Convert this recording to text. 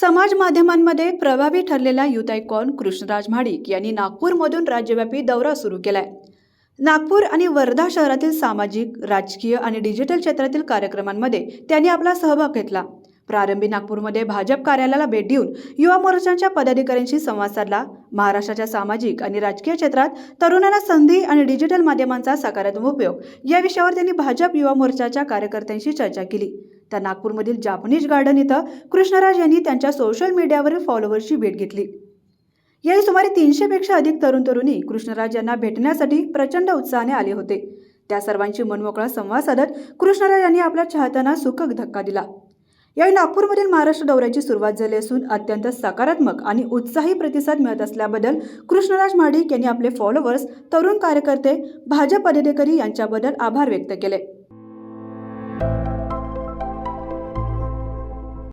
समाज माध्यमांमध्ये प्रभावी ठरलेला युथ आयकॉन कृष्णराज म्हाडिक यांनी नागपूरमधून राज्यव्यापी दौरा सुरू केलाय. नागपूर आणि वर्धा शहरातील सामाजिक राजकीय आणि डिजिटल क्षेत्रातील कार्यक्रमांमध्ये त्यांनी आपला सहभाग घेतला. प्रारंभी नागपूरमध्ये भाजप कार्यालयाला भेट देऊन युवा मोर्चांच्या पदाधिकाऱ्यांशी संवाद साधला. महाराष्ट्राच्या सामाजिक आणि राजकीय क्षेत्रात तरुणांना संधी आणि डिजिटल माध्यमांचा सकारात्मक उपयोग या विषयावर त्यांनी भाजप युवा मोर्चाच्या कार्यकर्त्यांशी चर्चा केली. तर नागपूरमधील जापनीज गार्डन इथं कृष्णराज यांनी त्यांच्या सोशल मीडियावरील फॉलोअर्सची भेट घेतली. यावेळी सुमारे तीनशेपेक्षा अधिक तरुण तरुणी कृष्णराज यांना भेटण्यासाठी प्रचंड उत्साहाने आले होते. त्या सर्वांशी मनमोकळा संवाद साधत कृष्णराज यांनी आपल्या चाहत्यांना सुखक धक्का दिला. यावेळी नागपूरमधील महाराष्ट्र दौऱ्याची सुरुवात झाली असून अत्यंत सकारात्मक आणि उत्साही प्रतिसाद मिळत असल्याबद्दल कृष्णराज महाडिक यांनी आपले फॉलोअर्स तरुण कार्यकर्ते भाजप पदाधिकारी यांच्याबद्दल आभार व्यक्त केले.